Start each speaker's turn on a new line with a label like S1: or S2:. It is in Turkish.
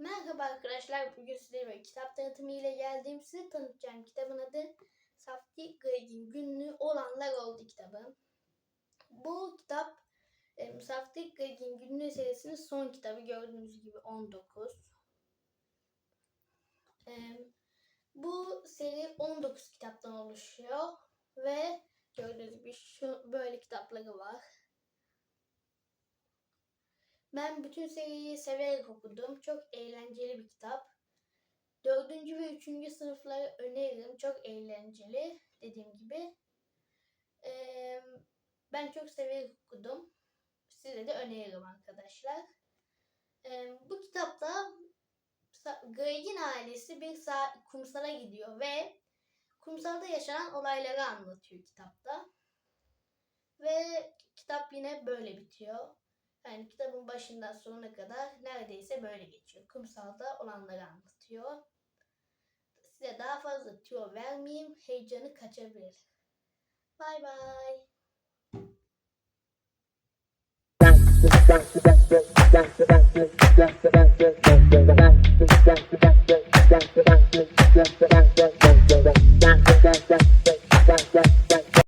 S1: Merhaba arkadaşlar. Bugün bir kitap tanıtımı ile geldim. Size tanıtacağım kitabın adı Safti Greg'in Günlüğü Olanlar Oldu kitabı. Bu kitap e, Safti Greg'in Günlüğü serisinin son kitabı. Gördüğünüz gibi 19. E, bu seri 19 kitaptan oluşuyor ve gördüğünüz gibi şu böyle kitapları var. Ben bütün seriyi severek okudum. Çok eğlenceli bir kitap. Dördüncü ve üçüncü sınıfları öneririm. Çok eğlenceli dediğim gibi. Ee, ben çok severek okudum. Size de öneririm arkadaşlar. Ee, bu kitapta Greg'in ailesi bir kumsala gidiyor ve kumsalda yaşanan olayları anlatıyor kitapta. Ve kitap yine böyle bitiyor. Yani kitabın başından sonuna kadar neredeyse böyle geçiyor. Kumsalda olanları anlatıyor. Size daha fazla tüyo vermeyeyim. Heyecanı kaçabilir. Bay bay.